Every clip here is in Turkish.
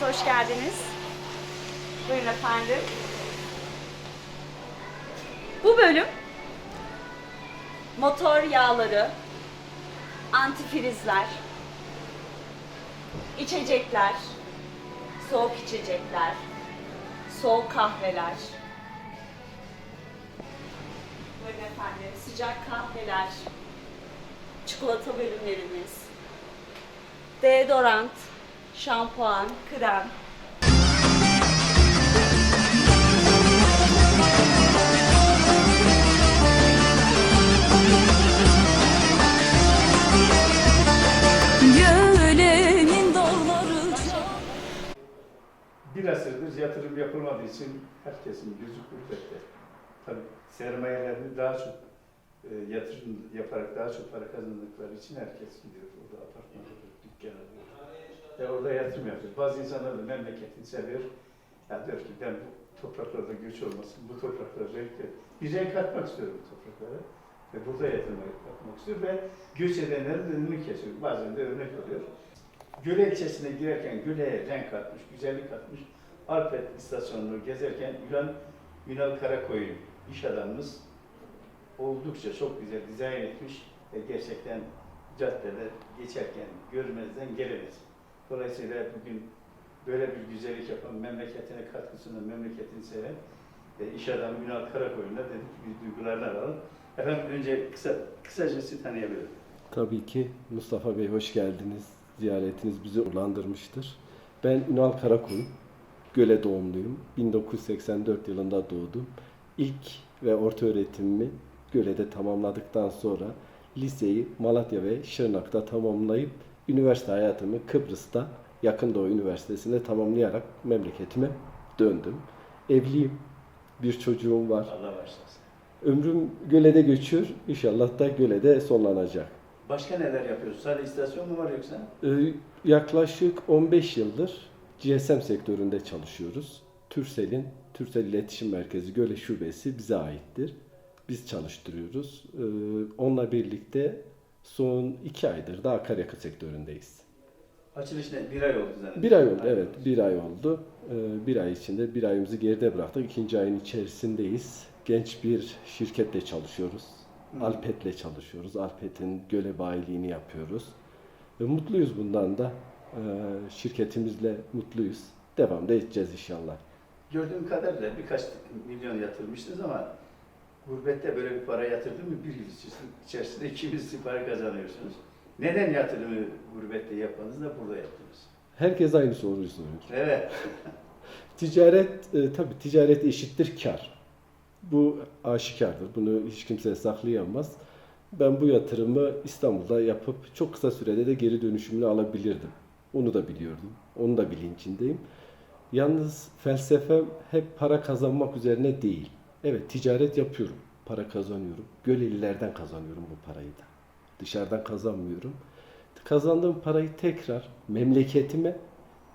Marketimize hoş geldiniz. Buyurun efendim. Bu bölüm motor yağları, antifrizler, içecekler, soğuk içecekler, soğuk kahveler. Buyurun efendim, sıcak kahveler, çikolata bölümlerimiz, deodorant, şampuan, krem. Bir asırdır yatırım yapılmadığı için herkesin gözü gurbette. Tabii sermayelerini daha çok e, yatırım yaparak daha çok para kazandıkları için herkes gidiyor orada apartman alıyor, dükkan alıyor. Ve orada yatırım yapıyor. Bazı insanlar da memleketini seviyor. Ya diyor ki ben bu topraklarda göç olmasın, bu topraklara renk bir renk katmak istiyorum bu topraklara. Ve burada yatırım yapmak istiyor ve göç edenlerin önünü kesiyor. Bazen de örnek oluyor. Göle ilçesine girerken göle renk katmış, güzellik katmış. Alpet istasyonunu gezerken Yunan Ünal Karakoyun iş adamımız oldukça çok güzel dizayn etmiş ve gerçekten caddede geçerken görmezden gelemez. Dolayısıyla bugün böyle bir güzellik yapan, memleketine katkısını, memleketini seven e, iş adamı Ünal Karakoyun'la dedik bir duygularını alalım. Efendim önce kısa, kısaca sizi tanıyabilirim. Tabii ki Mustafa Bey hoş geldiniz. Ziyaretiniz bizi onurlandırmıştır. Ben Ünal Karakul, Göle doğumluyum. 1984 yılında doğdum. İlk ve orta öğretimimi Göle'de tamamladıktan sonra liseyi Malatya ve Şırnak'ta tamamlayıp üniversite hayatımı Kıbrıs'ta Yakın Doğu Üniversitesi'nde tamamlayarak memleketime döndüm. Evliyim, bir çocuğum var. Allah başlasın. Ömrüm Göle'de geçiyor. İnşallah da Göle'de sonlanacak. Başka neler yapıyorsunuz? Sadece istasyon mu var yoksa? Ee, yaklaşık 15 yıldır GSM sektöründe çalışıyoruz. Türsel'in, Türsel İletişim Merkezi Göle Şubesi bize aittir. Biz çalıştırıyoruz. Ee, onunla birlikte son 2 aydır da akaryakıt sektöründeyiz. Açılış ne? Bir ay oldu zannediyorum. Bir ay oldu, evet. Bir ay oldu. Ee, bir ay içinde bir ayımızı geride bıraktık. İkinci ayın içerisindeyiz. Genç bir şirketle çalışıyoruz. Hı. Alpet'le çalışıyoruz. Alpet'in göle bayiliğini yapıyoruz. Ve mutluyuz bundan da. Ee, şirketimizle mutluyuz. Devam da edeceğiz inşallah. Gördüğüm kadarıyla birkaç milyon yatırmışsınız ama gurbette böyle bir para yatırdın mı bir yıl içerisinde iki misli para kazanıyorsunuz. Neden yatırımı gurbette yapmanız da burada yaptınız? Herkes aynı soruyu soruyor. Evet. Ticaret, e, tabii ticaret eşittir kar. Bu aşikardır. Bunu hiç kimse saklayamaz. Ben bu yatırımı İstanbul'da yapıp çok kısa sürede de geri dönüşümünü alabilirdim. Onu da biliyordum. Onu da bilincindeyim. Yalnız felsefem hep para kazanmak üzerine değil. Evet ticaret yapıyorum. Para kazanıyorum. Gölelilerden kazanıyorum bu parayı da. Dışarıdan kazanmıyorum. Kazandığım parayı tekrar memleketime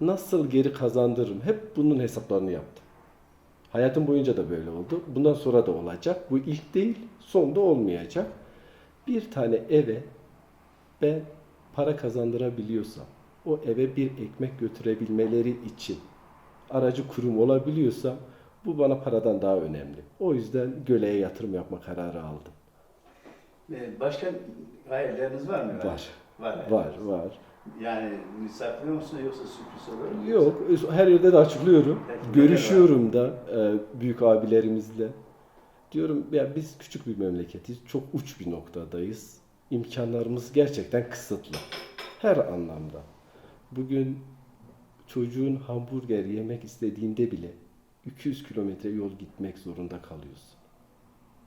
nasıl geri kazandırırım? Hep bunun hesaplarını yaptım. Hayatım boyunca da böyle oldu. Bundan sonra da olacak. Bu ilk değil, son da olmayacak. Bir tane eve ben para kazandırabiliyorsam, o eve bir ekmek götürebilmeleri için aracı kurum olabiliyorsam bu bana paradan daha önemli. O yüzden göleye yatırım yapma kararı aldım. Ee, Başka hayalleriniz var mı? Var. Var. Var, var. Yani saklıyor musunuz yoksa sürpriz olur mu? Yok, her yerde de açıklıyorum. Peki, Görüşüyorum da e, büyük abilerimizle. Diyorum ya biz küçük bir memleketiz. Çok uç bir noktadayız. İmkanlarımız gerçekten kısıtlı. Her anlamda. Bugün çocuğun hamburger yemek istediğinde bile 200 kilometre yol gitmek zorunda kalıyorsun.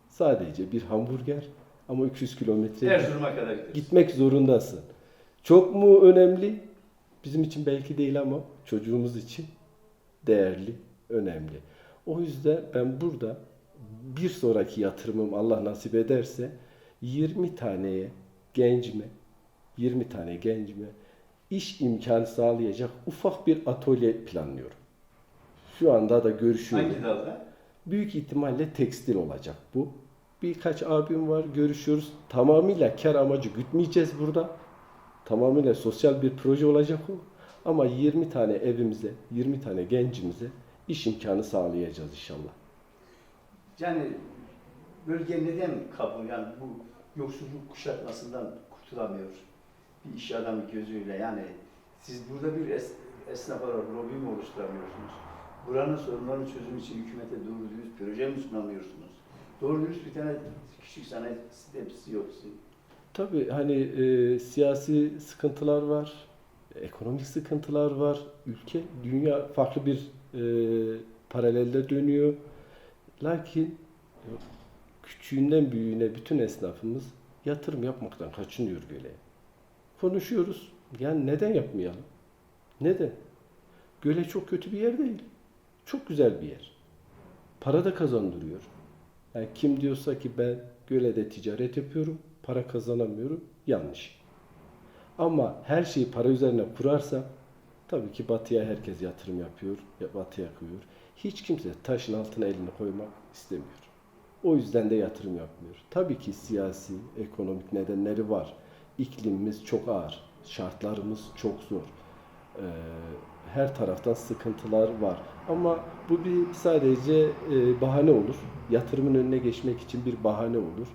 Sadece bir hamburger ama 200 kilometre Erzurum'a kadar gideriz. gitmek zorundasın. Çok mu önemli? Bizim için belki değil ama çocuğumuz için değerli, önemli. O yüzden ben burada bir sonraki yatırımım Allah nasip ederse 20 taneye gencime, 20 tane gencime iş imkanı sağlayacak ufak bir atölye planlıyorum. Şu anda da görüşüyorum. Hangi dalda? Büyük ihtimalle tekstil olacak bu. Birkaç abim var, görüşüyoruz. Tamamıyla kar amacı gütmeyeceğiz burada. Tamamıyla sosyal bir proje olacak o. Ama 20 tane evimize, 20 tane gencimize iş imkanı sağlayacağız inşallah. Yani bölge neden kabul yani bu yoksulluk kuşatmasından kurtulamıyor bir iş adamı gözüyle yani siz burada bir es, esnaf olarak lobi mi oluşturamıyorsunuz? Buranın sorunlarının çözümü için hükümete doğru dürüst proje mi sunamıyorsunuz? Doğru dürüst bir tane küçük sanayi sitesi yok sizin. Tabii hani e, siyasi sıkıntılar var, ekonomik sıkıntılar var. Ülke, dünya farklı bir e, paralelde dönüyor. Lakin küçüğünden büyüğüne bütün esnafımız yatırım yapmaktan kaçınıyor böyle. Konuşuyoruz. Yani neden yapmayalım? Neden? Göle çok kötü bir yer değil. Çok güzel bir yer. Para da kazandırıyor. Yani kim diyorsa ki ben Göle'de ticaret yapıyorum, para kazanamıyorum, yanlış. Ama her şeyi para üzerine kurarsa tabii ki batıya herkes yatırım yapıyor, ya batıya koyuyor. Hiç kimse taşın altına elini koymak istemiyor. O yüzden de yatırım yapmıyor. Tabii ki siyasi, ekonomik nedenleri var. İklimimiz çok ağır, şartlarımız çok zor. Ee, her taraftan sıkıntılar var. Ama bu bir sadece e, bahane olur. Yatırımın önüne geçmek için bir bahane olur.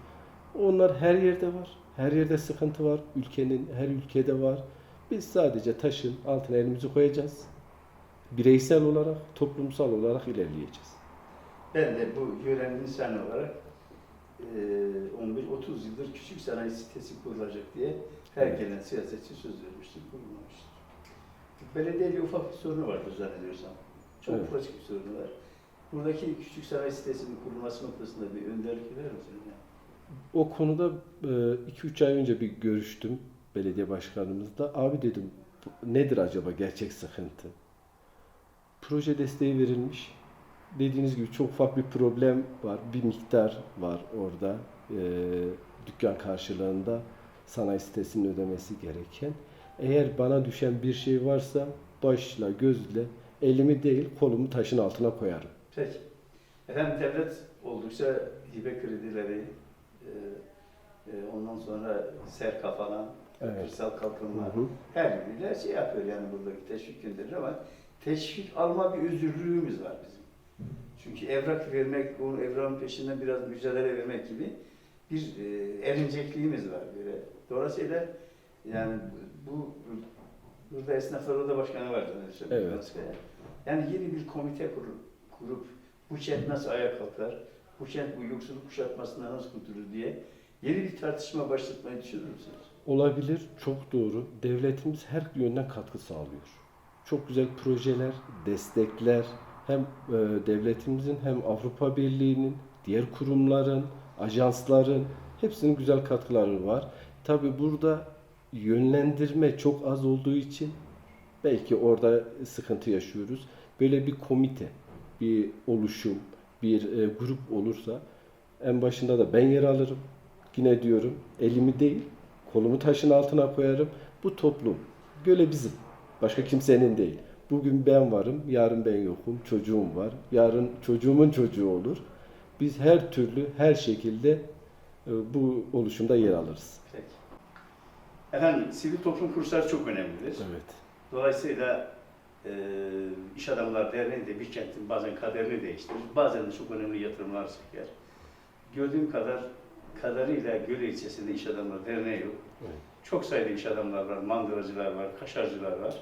Onlar her yerde var. Her yerde sıkıntı var. Ülkenin her ülkede var. Biz sadece taşın altına elimizi koyacağız. Bireysel olarak, toplumsal olarak ilerleyeceğiz. Ben de bu yörenin insanı olarak eee, 15-30 yıldır küçük sanayi sitesi kurulacak diye her Evet. gelen siyasetçi söz vermiştir, kurulmamıştır. Belediyeyle ufak bir sorunu vardı zannediyorsam. Çok Evet. ufacık bir sorunu var. Buradaki küçük sanayi sitesinin kurulması noktasında bir önderlik eder misiniz? Yani? O konuda 2-3 ay önce bir görüştüm belediye başkanımızla. Abi dedim nedir acaba gerçek sıkıntı? Proje desteği verilmiş. Dediğiniz gibi çok ufak bir problem var. Bir miktar var orada. Ee, dükkan karşılığında sanayi sitesinin ödemesi gereken. Eğer bana düşen bir şey varsa başla gözle elimi değil kolumu taşın altına koyarım. Peki. Efendim devlet oldukça hibe kredileri, eee, eee, ondan sonra serka falan, Evet. kırsal kalkınma, Hı hı. her biriyle şey yapıyor yani buradaki teşvik gönderir ama teşvik alma bir özürlüğümüz var bizim. Çünkü evrak vermek, bu evrakın peşinden biraz mücadele vermek gibi bir e, erincekliğimiz var böyle. Dolayısıyla yani bu burada esnaflar oda başkanı vardı. Evet. Başkanı. Yani yeni bir komite kurup, kurup bu kent nasıl ayağa kalkar, bu kent bu yoksulluk kuşatmasından nasıl kurtulur diye yeni bir tartışma başlatmayı düşünür müsünüz? Olabilir, çok doğru. Devletimiz her yönden katkı sağlıyor. Çok güzel projeler, destekler hem e, devletimizin hem Avrupa Birliği'nin, diğer kurumların, ajansların hepsinin güzel katkıları var. Tabi burada yönlendirme çok az olduğu için belki orada sıkıntı yaşıyoruz. Böyle bir komite, bir oluşum, bir e, grup olursa en başında da ben yer alırım. Yine diyorum elimi değil kolumu taşın altına koyarım. Bu toplum. Böyle bizim. Başka kimsenin değil. Bugün ben varım, yarın ben yokum, çocuğum var. Yarın çocuğumun çocuğu olur. Biz her türlü, her şekilde e, bu oluşumda yer alırız. Peki. Efendim sivil toplum kuruluşları çok önemlidir. Evet. Dolayısıyla e, İş Adamlar Derneği de bir kentin bazen kaderini değiştirir. Bazen de çok önemli yatırımlar çeker. Gördüğüm kadar kadarıyla Göle ilçesinde İş Adamlar Derneği yok. Evet. Çok sayıda iş adamlar var, mandıracılar var, kaşarcılar var.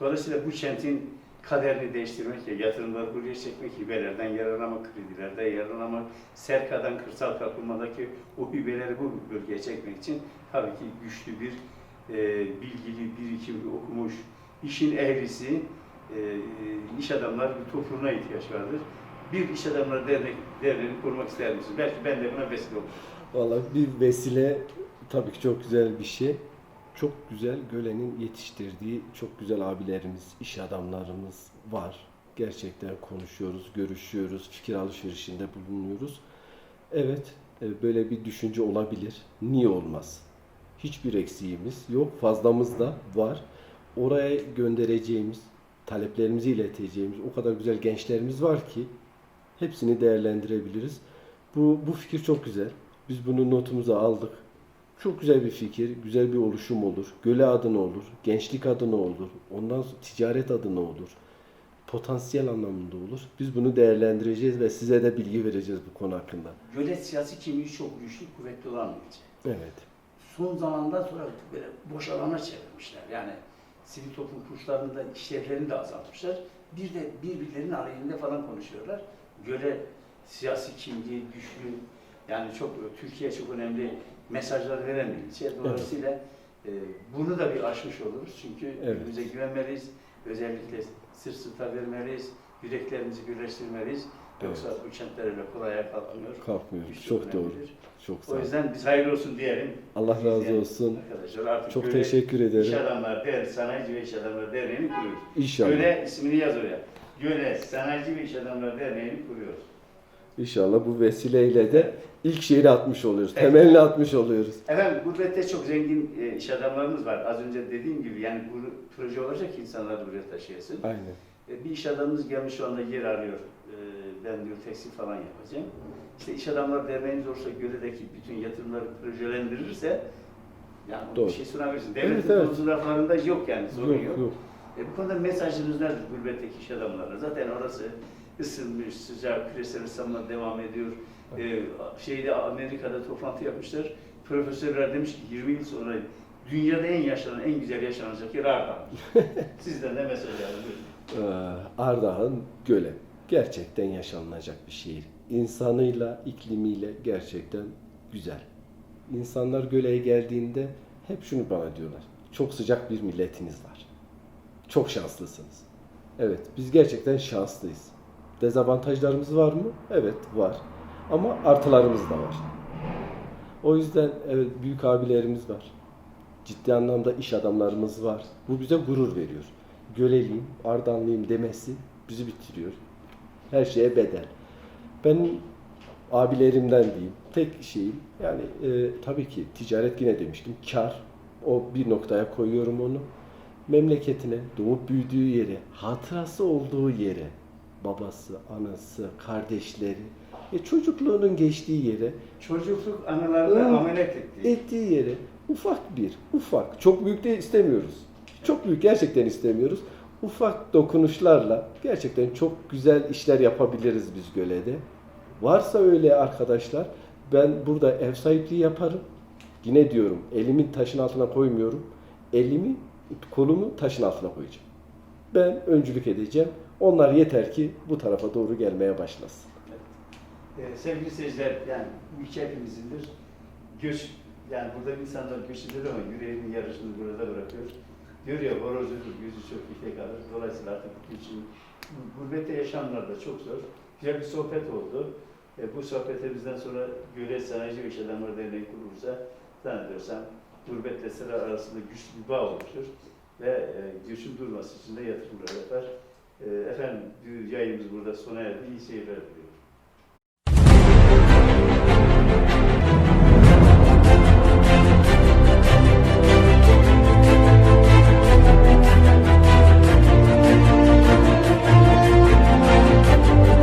Dolayısıyla bu kentin kaderini değiştirmek, yatırımları buraya çekmek, hibelerden yararlanmak, kredilerde yararlanmak, serkadan kırsal kalkınmadaki o hibeleri bu bölgeye çekmek için tabii ki güçlü bir e, bilgili, birikimli, okumuş, işin ehlisi, e, iş adamları bir topluluğuna ihtiyaç vardır. Bir iş adamları dernek, derneğini kurmak ister misiniz? Belki ben de buna vesile olurum. Vallahi bir vesile tabii ki çok güzel bir şey. Çok güzel Göle'nin yetiştirdiği çok güzel abilerimiz, iş adamlarımız var. Gerçekten konuşuyoruz, görüşüyoruz, fikir alışverişinde bulunuyoruz. Evet, e, böyle bir düşünce olabilir. Niye olmaz? Hiçbir eksiğimiz yok, fazlamız da var. Oraya göndereceğimiz, taleplerimizi ileteceğimiz o kadar güzel gençlerimiz var ki hepsini değerlendirebiliriz. Bu, bu fikir çok güzel. Biz bunu notumuza aldık. Çok güzel bir fikir, güzel bir oluşum olur. Göle adına olur, gençlik adına olur, ondan sonra ticaret adına olur. Potansiyel anlamında olur. Biz bunu değerlendireceğiz ve size de bilgi vereceğiz bu konu hakkında. Göle siyasi kimliği çok güçlü, kuvvetli olan bir ilçe. Evet. Son zamandan sonra böyle boş alana çevirmişler. Yani sivil toplum kuruluşlarında işlevlerini de azaltmışlar. Bir de birbirlerinin aleyhinde falan konuşuyorlar. Göle siyasi kimliği güçlü, yani çok Türkiye çok önemli mesajlar ilçe. Dolayısıyla e, bunu da bir aşmış oluruz. Çünkü Evet. birbirimize güvenmeliyiz. Özellikle sırt sırta vermeliyiz. Yüreklerimizi birleştirmeliyiz. Yoksa bu kentler öyle kolay ayağa kalkmıyor. Kalkmıyor. Güçlü, Çok doğru. Çok sağ O yüzden biz hayırlı olsun diyelim. Allah razı olsun. Arkadaşlar artık Çok teşekkür İş ederim. Adamlar Derneği, Sanayici ve İş Adamları Derneği'ni kuruyoruz. İnşallah. Göle ismini yaz oraya. Göle Sanayici ve İş Adamları Derneği'ni kuruyoruz. İnşallah bu vesileyle de ilk şeyini atmış oluyoruz. Evet. Temelini atmış oluyoruz. Efendim gurbette çok zengin e, iş adamlarımız var. Az önce dediğim gibi yani bu proje olacak insanlar buraya taşıyasın. Aynen. E, bir iş adamımız gelmiş şu anda yer arıyor. E, ben diyor tekstil falan yapacağım. İşte iş adamlar derneğimiz olursa Göle'deki bütün yatırımları projelendirirse yani Doğru. bir şey sunabilirsin. Devletin evet. evet, yok yani sorun yok. Yok yok. E, bu konuda mesajınız nedir gurbetteki iş adamlarına? Zaten orası ısınmış, sıcak, küresel ısınma devam ediyor. E, şeyde Amerika'da toplantı yapmışlar. Profesörler demiş ki 20 yıl sonra dünyada en yaşanan, en güzel yaşanacak yer Ardahan. Sizden de mesaj buyurun. Ee, Ardahan Göle. Gerçekten yaşanılacak bir şehir. İnsanıyla, iklimiyle gerçekten güzel. İnsanlar Göle'ye geldiğinde hep şunu bana diyorlar. Çok sıcak bir milletiniz var. Çok şanslısınız. Evet, biz gerçekten şanslıyız. Dezavantajlarımız var mı? Evet, var. Ama artılarımız da var. O yüzden evet büyük abilerimiz var. Ciddi anlamda iş adamlarımız var. Bu bize gurur veriyor. Göleliyim, Ardanlıyım demesi bizi bitiriyor. Her şeye bedel. Ben abilerimden diyeyim. Tek şeyim yani e, tabii ki ticaret yine demiştim. Kar. O bir noktaya koyuyorum onu. Memleketine, doğup büyüdüğü yere, hatırası olduğu yere, babası, anası, kardeşleri, e, çocukluğunun geçtiği yere Çocukluk anılarını Hı. ameliyat etti. ettiği yere ufak bir, ufak, çok büyük de istemiyoruz. Çok büyük gerçekten istemiyoruz. Ufak dokunuşlarla gerçekten çok güzel işler yapabiliriz biz Göle'de. Varsa öyle arkadaşlar, ben burada ev sahipliği yaparım. Yine diyorum, elimi taşın altına koymuyorum. Elimi, kolumu taşın altına koyacağım. Ben öncülük edeceğim. Onlar yeter ki bu tarafa doğru gelmeye başlasın. Ee, sevgili seyirciler, yani bu ülke hepimizindir. Göç, yani burada insanlar göç eder ama yüreğinin yarısını burada bırakıyor. Diyor ya horozudur, yüzü ite kalır. Dolayısıyla artık için gurbette yaşayanlar da çok zor. Güzel bir sohbet oldu. E, bu sohbetimizden sonra Göle Sanayici ve İş Adamları Derneği kurulursa zannediyorsam gurbetle sıra arasında güçlü bir bağ oluşur ve e, göçün durması için de yatırımlar yapar. E, efendim yayınımız burada sona erdi. İyi seyirler diliyorum.